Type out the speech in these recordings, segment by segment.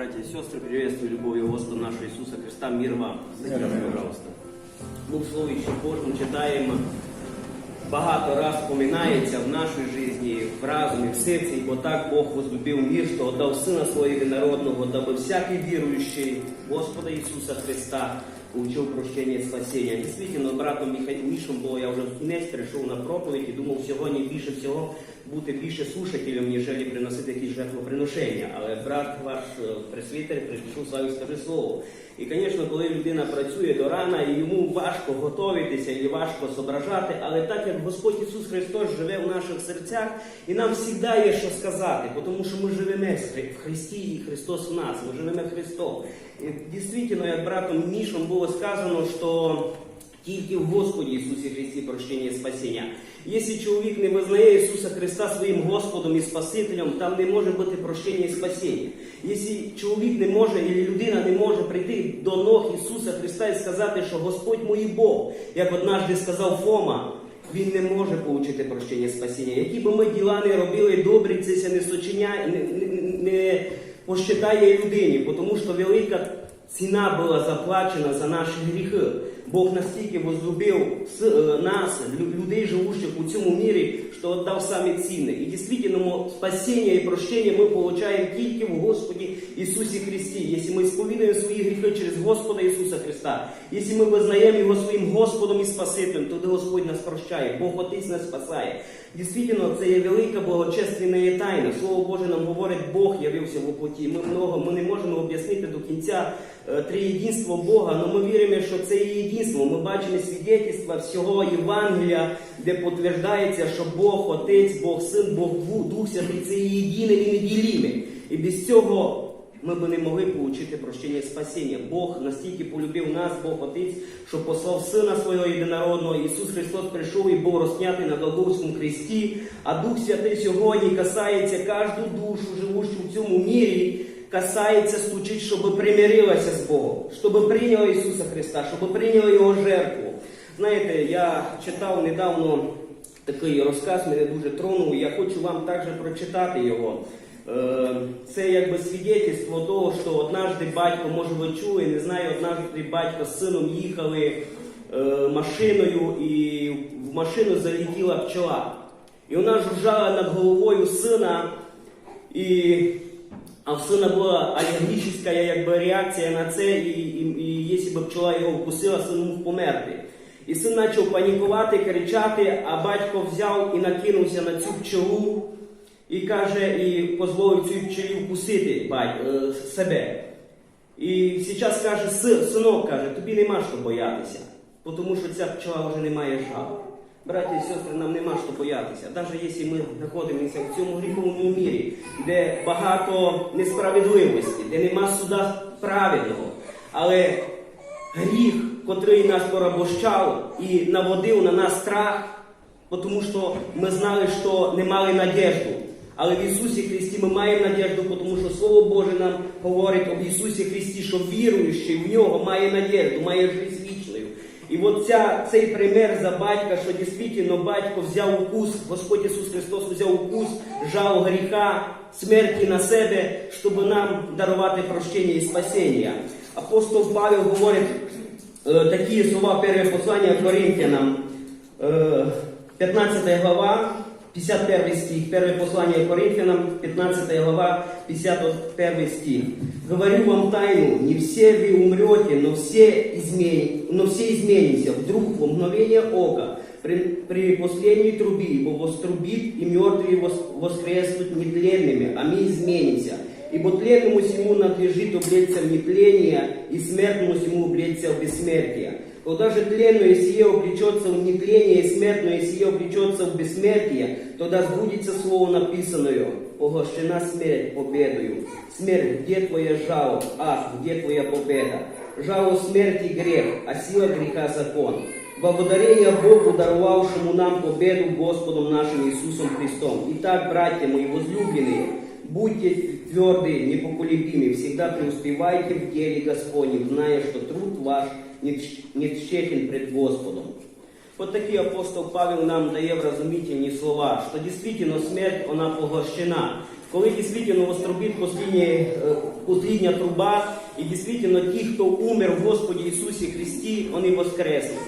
Братья и сестры, приветствую любовью Господа нашего Иисуса Христа. Мир вам. Садитесь, пожалуйста. Ну, в Слові ще Божому читаємо. Багато раз вспоминається в нашій житті, в разумі, в серці, бо так Бог возлюбив мир, що отдав Сина Свого народного, даби всякий віруючий Господа Ісуса Христа получив прощення спасіння. Дійсно, братом Мішом, бо я вже кінець прийшов на проповідь і думав сьогодні більше всього бути більше слушателем, ніж приносити якісь жертвоприношення. Але брат ваш е, пресвітер прийшов славі скаже слово. І, звісно, коли людина працює до рана, і йому важко готуватися і важко зображати, але так як Господь Ісус Христос живе в наших серцях, і нам завжди є що сказати, тому що ми живемо в Христі, і Христос в нас, ми живемо Христом. І дійсно, як братом Мішом було сказано, що тільки в Господі Ісусі Христі прощення і спасіння. Якщо чоловік не визнає Ісуса Христа своїм Господом і Спасителем, там не може бути прощення і спасіння. Якщо чоловік не може, або людина не може прийти до ног Ісуса Христа і сказати, що Господь мій Бог, як однажды сказав Фома, він не може отримати прощення і спасіння. Які би ми діла не робили добрі, це не сочиняє, не, не, не посчитає людині, тому що велика ціна була заплачена за наші гріхи. Бог настільки возлюбив е, нас, лю- людей, живущих у цьому мірі, що віддав самі цінне. І дійсно спасіння і прощення ми получаємо тільки в Господі Ісусі Христі. Якщо ми сповідуємо свої гріхи через Господа Ісуса Христа, якщо ми визнаємо Його своїм Господом і Спасителем, тоді Господь нас прощає, Бог Отець нас спасає. Дійсно, це є велика благочественна тайна. Слово Боже нам говорить, Бог явився в плоті. Ми ми не можемо об'яснити до кінця триєдинство Бога, але ми віримо, що це є єдинство. Ми бачимо свідетельства всього Євангелія, де підтверджується, що Бог Отець, Бог Син, Бог Дух Святий це є єдине і неділіме. І без цього ми б не могли отримати прощення і спасіння. Бог настільки полюбив нас, Бог Отець, що послав Сина Свого Єдинородного. Ісус Христос прийшов і був розп'ятий на Голгофському хресті, а Дух Святий сьогодні касається кожну душу, живущу в цьому мірі, касається, стучить, щоб примирилася з Богом, щоб прийняла Ісуса Христа, щоб прийняла Його жертву. Знаєте, я читав недавно такий розказ, мене дуже тронув, я хочу вам також прочитати його. Е, Це якби свідетельство того, що однажды батько, може ви чули, не знаю, однажды батько з сином їхали е, машиною і в машину залетіла пчела. І вона жужжала над головою сина, і, а в сина була алергічна якби, реакція на це, і, і, і якщо б пчела його вкусила, син мог померти. І син почав панікувати, кричати, а батько взяв і накинувся на цю пчелу і каже, і дозволив цю пчелі вкусити бать, е, себе. І зараз каже, синок каже, тобі нема що боятися, тому що ця пчела вже не має жалу. Браті і сестри, нам нема що боятися. Навіть якщо ми знаходимося в цьому гріховому мірі, де багато несправедливості, де нема суда праведного, але гріх, котрий нас порабощав і наводив на нас страх, тому що ми знали, що не мали надіжду. Але в Ісусі Христі ми маємо надіжду, тому що Слово Боже нам говорить об Ісусі Христі, що віруючий в нього має надіжду, має життя. І от ця, цей пример за батька, що дійсно батько взяв укус, Господь Ісус Христос взяв укус, жал гріха, смерті на себе, щоб нам дарувати прощення і спасіння. Апостол Павел говорить е, такі слова перше послання Коринтянам, е, 15 глава, 51 стих, первое послание Коринфянам, 15 глава, 51 стих. Говорю вам тайну, не все вы умрете, но все, измен... но все изменимся вдруг в мгновение ока, при, при последней трубе, ибо вострубит, и мертвые вос- воскреснут нетленными, а мы изменимся. Ибо тленному сему надлежит облечься в нетление, и смертному сему облечься в бессмертие. Когда же тленное сие облечется в нетление, и смертное сие облечется в бессмертие, тогда сбудется слово написанное, поглощена смерть победою. Смерть, где твоя жало? Ах, где твоя победа? Жало смерти грех, а сила греха закон. Благодарение Богу, даровавшему нам победу Господом нашим Иисусом Христом. Итак, братья мои возлюбленные, будьте тверды, непоколебимы, всегда преуспевайте в деле Господнем, зная, что труд ваш не тщ- тщетен пред Господом. От такий апостол Павел нам дає вразумительні слова, що дійсно смерть вона поглощена. коли дійсно вострубить послідня, е, труба, і дійсно ті, хто умер в Господі Ісусі Христі, вони воскреснуть.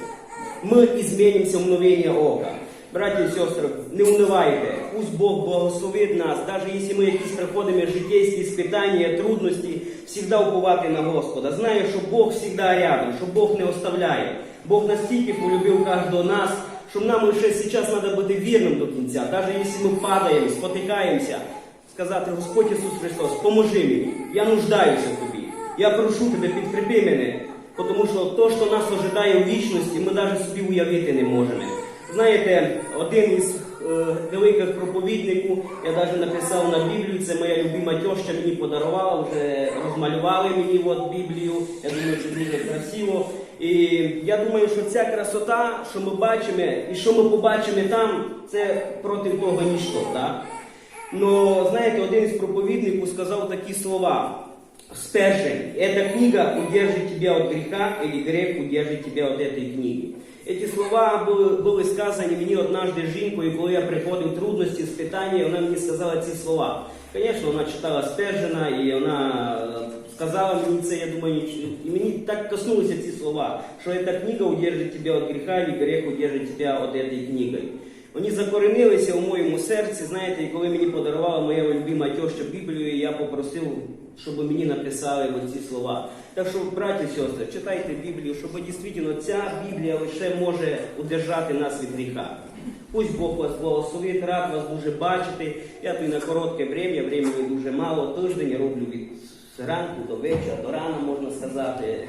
Ми змінимося в мгновення ока. Браті і сестри, не унивайте, пусть Бог благословить нас, навіть якщо ми якісь проходимо життєві спитання, трудності, завжди уповати на Господа. Знаю, що Бог завжди рядом, що Бог не оставляє. Бог настільки полюбив кожного нас, що нам ще зараз треба бути вірним до кінця. Навіть якщо ми падаємо, спотикаємося, сказати, Господь Ісус Христос, поможи мені, я нуждаюся в тобі. Я прошу тебе, підкріпи мене, тому що то, що нас ожидає у вічності, ми навіть собі уявити не можемо. Знаєте, один із великих проповідників, я навіть написав на Біблію, це моя любима тьоща мені подарувала, вже розмалювали мені от Біблію. Я думаю, що дуже красиво. І я думаю, що ця красота, що ми бачимо, і що ми побачимо там, це проти того ніщо. Но знаєте, один із проповідників сказав такі слова. Спержень. Эта книга удержит тебя от греха, или грех удержит тебя от этой книги. Эти слова були, були сказані мені однажды жінкою, коли я приходив трудності, спитання, вона мені сказала ці слова. Звісно, вона читала Спержена, і вона е, сказала мені це, я думаю, і мені так коснулися ці слова, що ця книга удержить тебе від гріха, і грех удержить тебе від цієї книги. Вони закоренилися у моєму серці, знаєте, і коли мені подарувала моя любима теща Біблію, я попросив, щоб мені написали ці слова. Так що, браті і сестри, читайте Біблію, щоб дійсно ця Біблія лише може удержати нас від гріха. Пусть Бог вас благословить, рад вас дуже бачити. Я тут на коротке время, времени дуже мало, тиждень роблю від зранку до вечора, до рана можна сказати,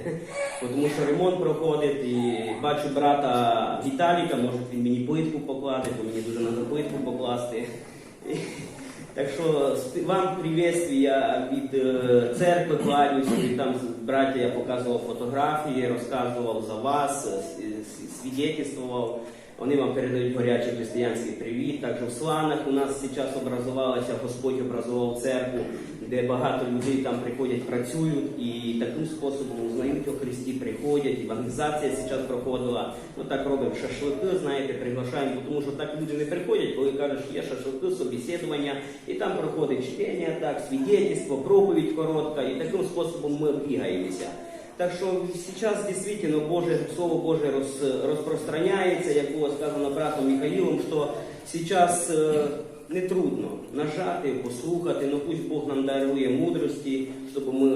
тому що ремонт проходить і бачу брата Віталіка, може він мені плитку покладе, бо мені дуже треба плитку покласти. Так що вам приветствия від е, церкви кланюся, там браття я показував фотографії, розказував за вас, е, с- свідетельствував. Вони вам передають гарячий християнський привіт. Також в Сланах у нас зараз образувалася, Господь образував церкву, де багато людей там приходять, працюють і таким способом узнають о Христі, приходять. Евангелізація зараз проходила. Ну так робимо шашлики, знаєте, приглашаємо, тому що так люди не приходять, коли що є шашлики, собеседування, і там проходить чтення, так, свідетельство, проповідь коротка, і таким способом ми бігаємося. Так що зараз дійсно Боже, Слово Боже роз, розпространяється, як було сказано братом Михаилом, що зараз е, не трудно нажати, послухати, ну пусть Бог нам дарує мудрості, щоб ми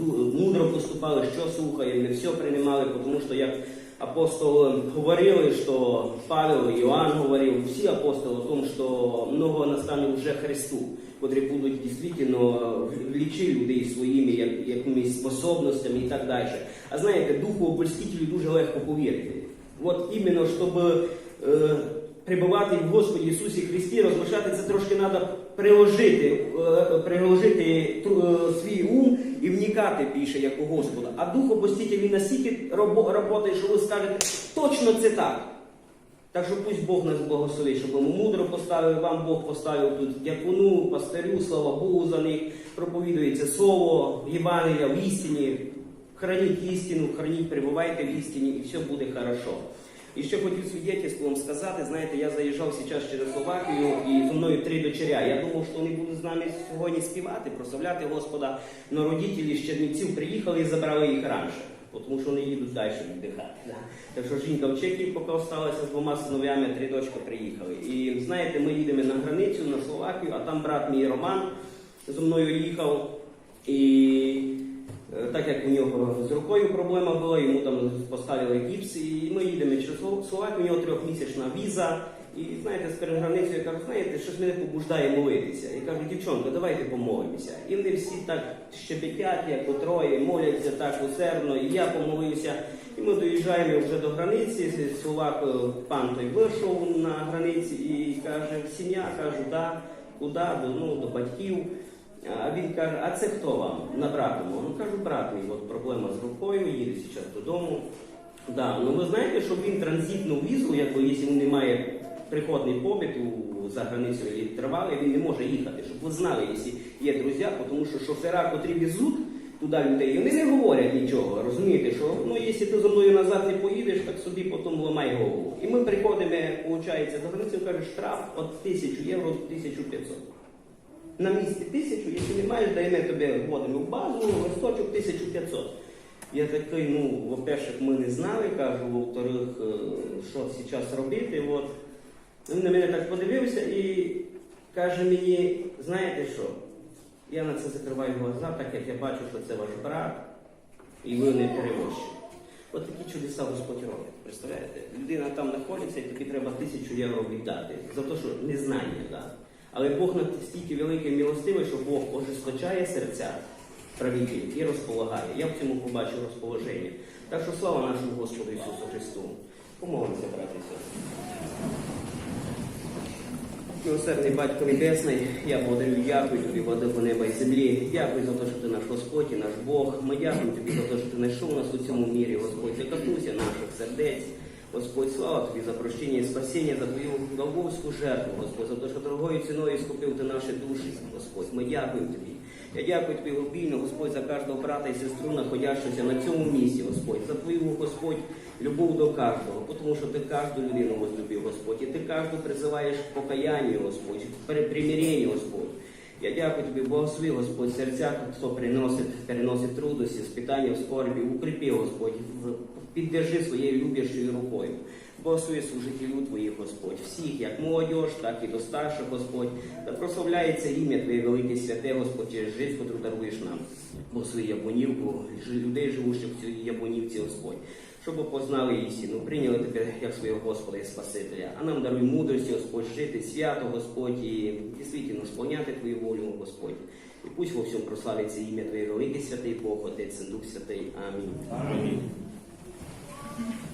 ду- мудро поступали, що слухаємо, не все приймали, тому що як апостоли говорили, що Павел і Іоанн говорив, всі апостоли о том, що много настане вже Христу, котрі будуть дійсно влічи людей своїми як, якимись способностями і так далі. А знаєте, духу обольстителю дуже легко повірити. От іменно, щоб е, прибувати в Господі Ісусі Христі, розмишляти, це трошки треба приложити, е, приложити е, свій ум і вникати більше як у Господа. А дух обольститель, він настільки робо- роботає, що ви скажете, точно це так. Так що пусть Бог нас благословить, щоб ми мудро поставили, вам Бог поставив тут дякуну, пастирю, слава Богу за них, проповідується слово, Євангелія в істині. Храніть істину, храніть, перебувайте в істині, і все буде хорошо. І ще хотів свідетельство вам сказати, знаєте, я заїжджав зараз через Словакію і зі мною три дочеря. Я думав, що вони будуть з нами сьогодні співати, прославляти Господа. Но родителі з Чернівців приїхали і забрали їх раніше, тому що вони їдуть далі віддихати. Да. Так що жінка в Чехії поки осталася з двома синов'ями, три дочки приїхали. І знаєте, ми їдемо на границю, на Словакію, а там брат мій Роман зі мною їхав. І Так як у нього з рукою проблема була, йому там поставили гіпс, і ми їдемо через Слов- Словакію, у нього трьохмісячна віза. І знаєте, з переграницею я кажу, знаєте, щось мене побуждає молитися. І кажу, дівчонка, давайте помолимося. І вони всі так щебетять, як утроє, моляться так усердно, і я помолився. І ми доїжджаємо вже до границі. Словак е, пан той вийшов на границі і каже, сім'я, кажу, да, куди, ну, до батьків. А він каже, а це хто вам? На братому. Ну кажу, брат мій, от проблема з рукою, їде зараз додому. Да, ну ви знаєте, що він транзитну візу, якби якщо він не має приходний побіт у за границю і тривалий, він не може їхати. Щоб ви знали, якщо є друзі, тому що шофера, котрі везуть туди людей, вони не говорять нічого. Розумієте, що ну якщо ти за мною назад не поїдеш, так собі потім ламай голову. І ми приходимо, виходить, до границі, каже, штраф від 1000 євро до 1500. На місці тисячу, якщо не маєш, даємо тобі вводимо в базу, листочок 1500. Я такий, ну, во-перше, ми не знали, кажу, во-вторых, е, що зараз робити. От. Він на мене так подивився і каже мені, знаєте що, я на це закриваю глаза, так як я бачу, що це ваш брат, і ви не перевозчик. От такі чудеса Господь робить. Представляєте? Людина там знаходиться, і тобі треба тисячу євро віддати за те, що не знає. Да? Але Бог настільки великий і милостивий, що Бог ожесточає серця правителів і розполагає. Я в цьому побачив розположення. Так що слава нашому Господу Ісусу Христу. Помолимося, брати і сестри. Милосердний Батько Небесний, я благодарю, дякую тобі, владико неба і землі. Дякую за те, що ти наш Господь і наш Бог. Ми дякуємо тобі за те, що ти знайшов нас у цьому мірі, Господь. Ти торкнувся наших сердець. Господь, слава тобі за прощення і спасіння, за твою Голговську жертву, Господь, за те, що дорогою ціною скупив ти наші душі, Господь. Ми дякуємо тобі. Я дякую тобі глибільно, Господь, за кожного брата і сестру, знаходящуся на цьому місці, Господь, за твою, Господь, любов до кожного, тому що ти кожну людину возлюбив, Господь, і ти кожну призиваєш к покаянню, Господь, примиренню, Господь. Я дякую тобі, Благослови, Господь, серця, хто приносить, переносить трудності, спитання скорбі, укріпи, Господь, піддержи своєю любящою рукою. Благослови служителю Твоїх, Господь, всіх, як молодь, так і до старших, Господь, та прославляється ім'я Твоє велике святе, Господь, через життя, яку даруєш нам. Благослови Яблонівку, жи- людей, живучих в цій Яблонівці, Господь, щоб познали істину, прийняли Тебе як свого Господа і Спасителя. А нам даруй мудрості, Господь, жити свято, Господь, і дійсно сповняти Твою волю, Господь. І пусть во всьому прославиться ім'я Твоє велике святий Бог, Отець Дух Святий. Амінь. Амінь. Mm-hmm.